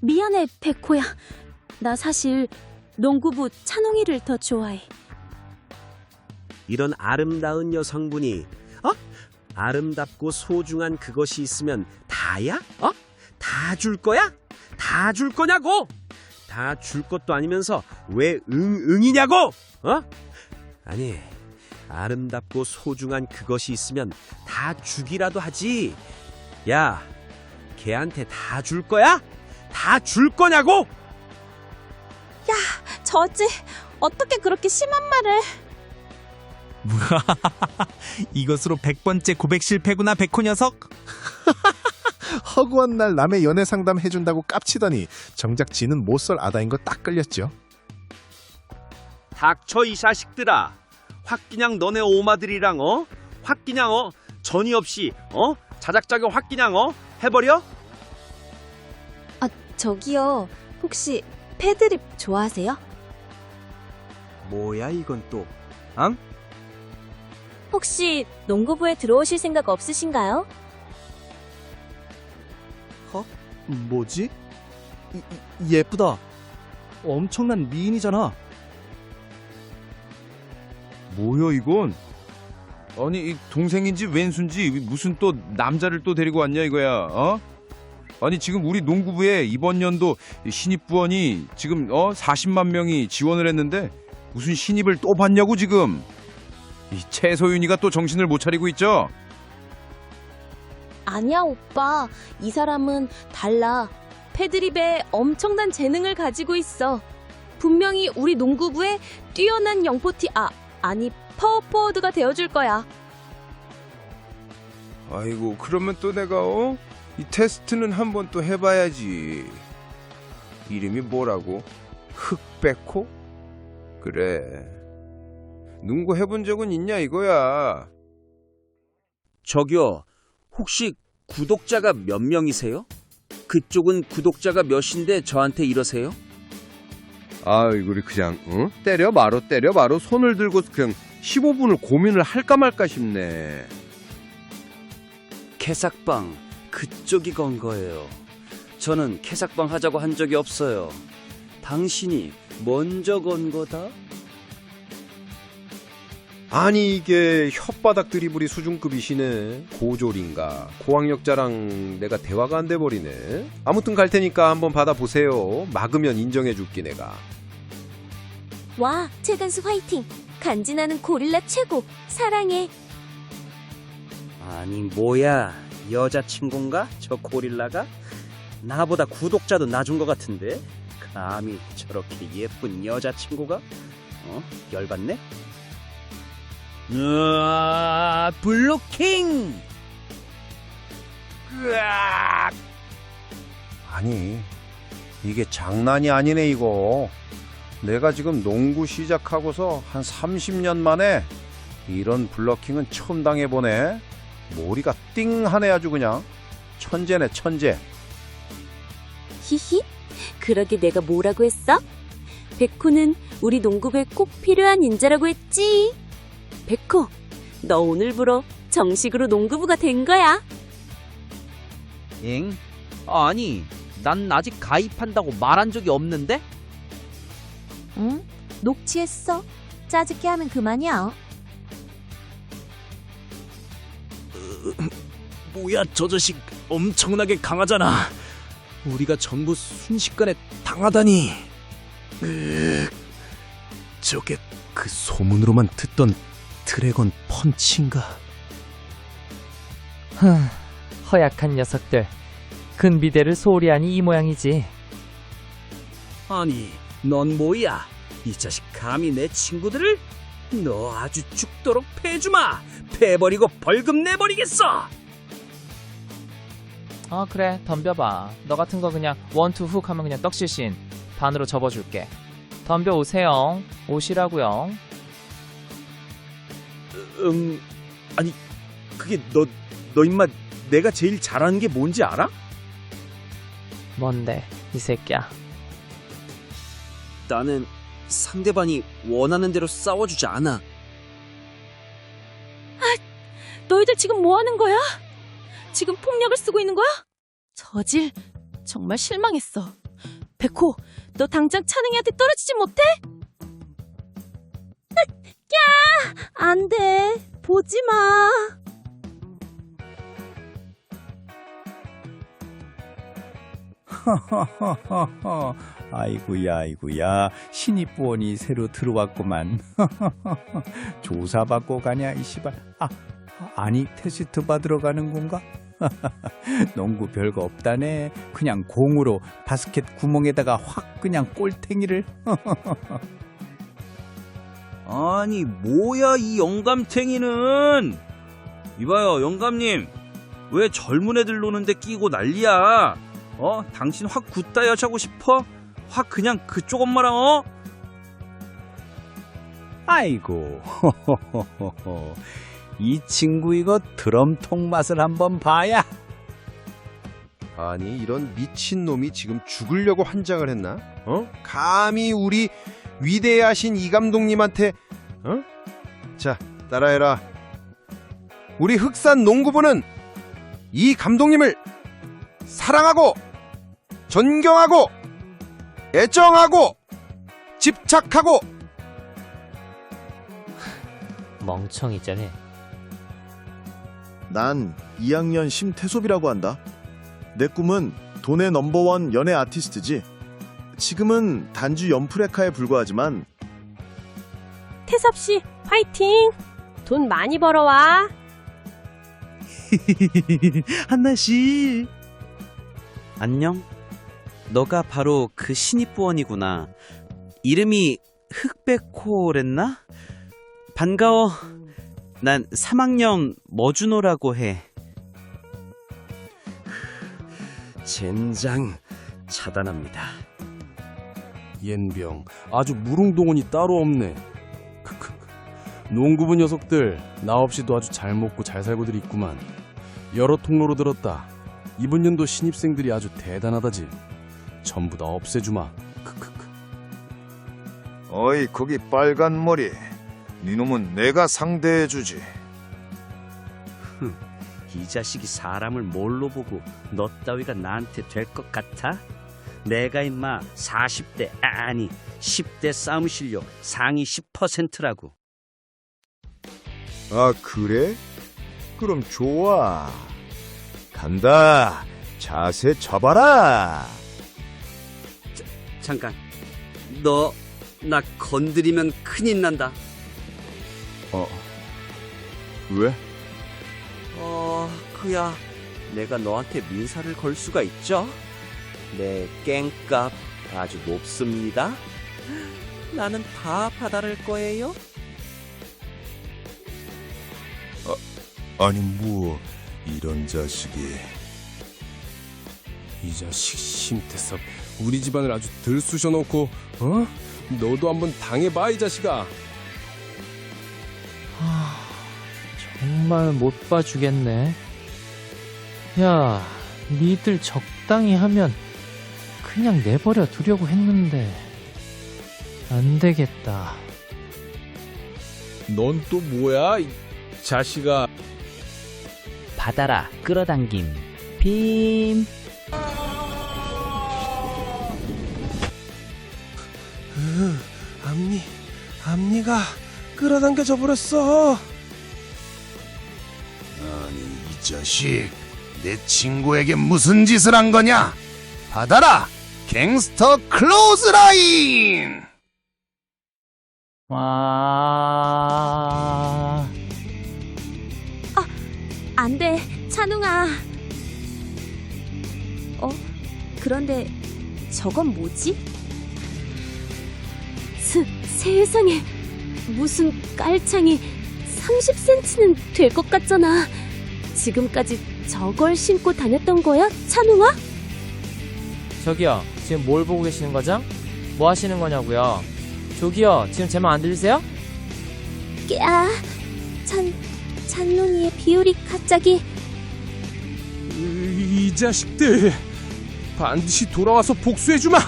미안해, 백호야. 나 사실 농구부 찬홍이를 더 좋아해. 이런 아름다운 여성분이 어? 아름답고 소중한 그것이 있으면 다야? 어? 다 줄 거야? 다 줄 거냐고? 다 줄 것도 아니면서 왜 응, 응이냐고? 어? 아니, 아름답고 소중한 그것이 있으면 다 주기라도 하지. 야, 걔한테 다 줄 거야? 다 줄 거냐고? 저지, 어떻게 그렇게 심한 말을. 이것으로 100번째 고백 실패구나 백호 녀석. 허구한 날 남의 연애 상담 해준다고 깝치더니 정작 지는 못쏠 아다인 거 딱 끌렸죠. 닥쳐 이 자식들아. 확기냥 너네 오마들이랑 어? 확기냥 어? 전이 없이 어? 자작자격 확기냥 어? 해버려? 저기요, 혹시 패드립 좋아하세요? 뭐야 이건 또? 앙? 혹시 농구부에 들어오실 생각 없으신가요? 뭐지? 이- 이- 예쁘다. 엄청난 미인이잖아. 뭐야 이건? 아니 이 동생인지 왼수인지 무슨 또 남자를 또 데리고 왔냐 이거야? 어? 아니 지금 우리 농구부에 이번 연도 신입 부원이 지금 어 40만 명이 지원을 했는데 무슨 신입을 또 받냐고 지금? 이 최소윤이가 또 정신을 못 차리고 있죠? 아니야, 오빠. 이 사람은 달라. 패드립에 엄청난 재능을 가지고 있어. 분명히 우리 농구부에 뛰어난 영포티, 아, 아니, 파워포워드가 되어줄 거야. 아이고 그러면 또 내가 어? 이 테스트는 한번 또 해봐야지. 이름이 뭐라고? 흑백호? 그래. 농구 해본 적은 있냐 이거야. 저기요. 혹시 구독자가 몇 명이세요? 그쪽은 구독자가 몇인데 저한테 이러세요? 아이고 우리 그냥 어? 때려 마로 때려 마로 손을 들고 그냥 15분을 고민을 할까 말까 싶네. 캐삭방 그쪽이 건 거예요. 저는 캐삭방 하자고 한 적이 없어요. 당신이 먼저 건 거다? 아니 이게 혓바닥 드리블이 수준급이시네. 고졸인가 고학력자랑 내가 대화가 안 돼 버리네. 아무튼 갈 테니까 한번 받아 보세요. 막으면 인정해 줄게 내가. 와, 최간수 화이팅! 간지나는 고릴라 최고! 사랑해! 아니 뭐야 여자친구인가? 저 고릴라가? 나보다 구독자도 낮은 것 같은데? 감히 저렇게 예쁜 여자친구가? 어? 열받네? 으아 블로킹! 아니 이게 장난이 아니네 이거. 내가 지금 농구 시작하고서 한 30년 만에 이런 블러킹은 처음 당해보네. 머리가 띵하네 아주 그냥. 천재네 천재. 히히? 그러게 내가 뭐라고 했어? 백호는 우리 농구부에 꼭 필요한 인재라고 했지. 백호, 너 오늘부로 정식으로 농구부가 된 거야. 엥? 아니, 난 아직 가입한다고 말한 적이 없는데? 응? 녹취했어. 짜증게 하면 그만이야. 뭐야 저 자식 엄청나게 강하잖아. 우리가 전부 순식간에 당하다니. 으, 저게 그 소문으로만 듣던 드래곤 펀치인가? 허약한 녀석들. 근비대를 소홀히 하니 이 모양이지. 아니 넌 뭐야? 이 자식 감히 내 친구들을? 너 아주 죽도록 패주마! 패버리고 벌금 내버리겠어! 어 그래 덤벼봐. 너 같은 거 그냥 원투 훅 하면 그냥 떡실신 반으로 접어줄게. 덤벼 오세요. 오시라고요. 음, 아니 그게 너, 너 임마 내가 제일 잘하는 게 뭔지 알아? 뭔데 이 새끼야. 나는 상대방이 원하는 대로 싸워주지 않아. 너희들 지금 뭐 하는 거야? 지금 폭력을 쓰고 있는 거야? 저질, 정말 실망했어. 백호, 너 당장 찬웅이한테 떨어지지 못해? 야! 안 돼. 보지 마. 아이고야 아이고야 신입 부원이 새로 들어왔구만 조사받고 가냐 이 씨발 아 아니 테스트 받으러 가는 건가? 농구 별거 없다네. 그냥 공으로 바스켓 구멍에다가 확 그냥 꼴탱이를? 아니 뭐야 이 영감탱이는? 이봐요 영감님. 왜 젊은 애들 노는데 끼고 난리야? 어? 당신 확 굿다 여자고 싶어? 확 그냥 그쪽 엄마랑 어? 아이고 이 친구 이거 드럼통 맛을 한번 봐야 아니 이런 미친 놈이 지금 죽으려고 환장을 했나? 어? 감히 우리 위대하신 이 감독님한테 어? 자 따라해라. 우리 흑산 농구부는 이 감독님을 사랑하고 존경하고 애정하고 집착하고 멍청이잖아. 난 2학년 심태섭이라고 한다. 내 꿈은 돈의 넘버원 연애 아티스트지. 지금은 단주 연프레카에 불과하지만 태섭 씨, 화이팅! 돈 많이 벌어와. 한나 씨. 안녕. 너가 바로 그 신입부원이구나. 이름이 흑백호랬나? 반가워. 난 3학년 머준호라고 해. 젠장 차단합니다. 옌병 아주 무릉동원이 따로 없네. 크크 농구부 녀석들 나 없이도 아주 잘 먹고 잘 살고들 있구만. 여러 통로로 들었다. 이번 연도 신입생들이 아주 대단하다지. 전부 다 없애주마. 크크크. 어이 거기 빨간 머리 니놈은 내가 상대해주지. 이 자식이 사람을 뭘로 보고 너 따위가 나한테 될 것 같아? 내가 임마 40대 아니 10대 싸움 실력 상위 10%라고. 아 그래? 그럼 좋아. 간다. 자세 잡아라. 잠깐. 너 나 건드리면 큰일 난다 어 왜? 어, 그야. 내가 너한테 민사를 걸 수가 있죠? 내 깽값 아주 높습니다. 나는 다 받아낼 거예요. 아니 뭐 이런 자식이 이 자식 심태섭 우리 집안을 아주 들쑤셔놓고 어? 너도 한번 당해봐 이 자식아 정말 못 봐주겠네. 야, 니들 적당히 하면 그냥 내버려 두려고 했는데 안 되겠다. 넌 또 뭐야 이 자식아 받아라 끌어당김 빔 앞니 앞니가 끌어당겨져 버렸어. 자식 내 친구에게 무슨 짓을 한 거냐? 받아라 갱스터 클로즈라인. 와. 안 돼, 찬웅아. 어? 그런데 저건 뭐지? 스, 세상에. 무슨 깔창이 30cm는 될 것 같잖아. 지금까지 저걸 신고 다녔던 거야, 찬웅아? 저기요, 지금 뭘 보고 계시는 거죠? 뭐 하시는 거냐고요? 저기요, 지금 제 말 안 들리세요? 야, 찬, 찬웅이의 비율이 갑자기 이 자식들 반드시 돌아와서 복수해주마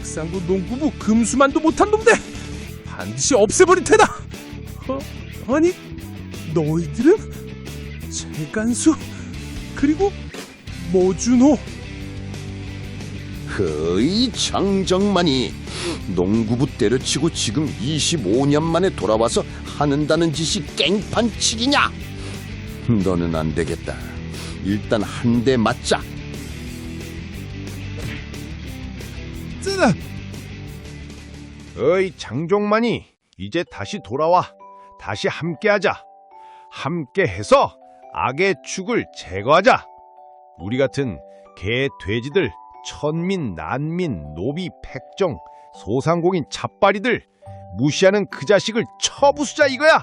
흑상도 농구부 금수만도 못한 놈들 반드시 없애버릴 테다 어? 아니 너희들은 최간수 그리고 모준호 그이 장정만이 농구부 때려치고 지금 25년 만에 돌아와서 하는다는 짓이 깽판치기냐? 너는 안 되겠다. 일단 한 대 맞자. 쓰나! 어이 장종만이 이제 다시 돌아와. 다시 함께하자. 함께해서 악의 축을 제거하자. 우리 같은 개, 돼지들, 천민, 난민, 노비, 백정, 소상공인, 잡바리들 무시하는 그 자식을 쳐부수자 이거야.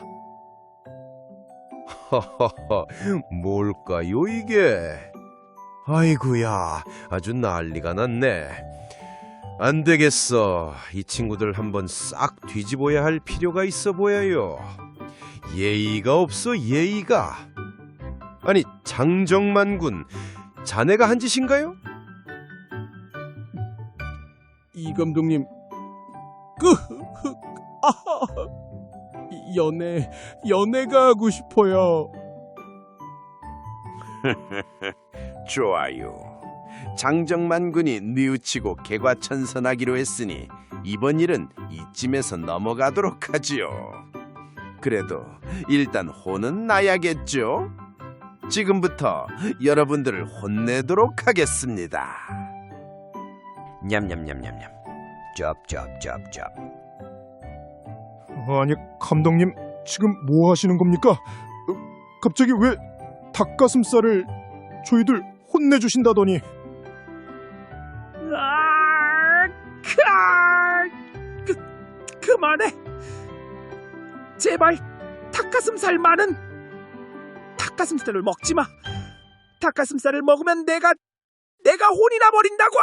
허허허, 뭘까요 이게? 아이구야, 아주 난리가 났네. 안 되겠어. 이 친구들 한번 싹 뒤집어야 할 필요가 있어 보여요. 예의가 없어, 예의가. 아니, 장정만 군, 자네가 한 짓인가요? 이 감독님 그 아, 연애 연애가 하고 싶어요. 좋아요. 장정만 군이 뉘우치고 개과천선하기로 했으니 이번 일은 이쯤에서 넘어가도록 하지요. 그래도 일단 혼은 나야겠죠. 지금부터 여러분들을 혼내도록 하겠습니다. 냠냠냠냠냠. 쩝쩝쩝쩝. 아니 감독님 지금 뭐 하시는 겁니까? 어, 갑자기 왜 닭가슴살을 저희들 혼내주신다더니 아, 카, 그, 그만해. 제발 닭가슴살 많은 닭가슴살을 먹지 마. 닭가슴살을 먹으면 내가 내가 혼이 나 버린다고.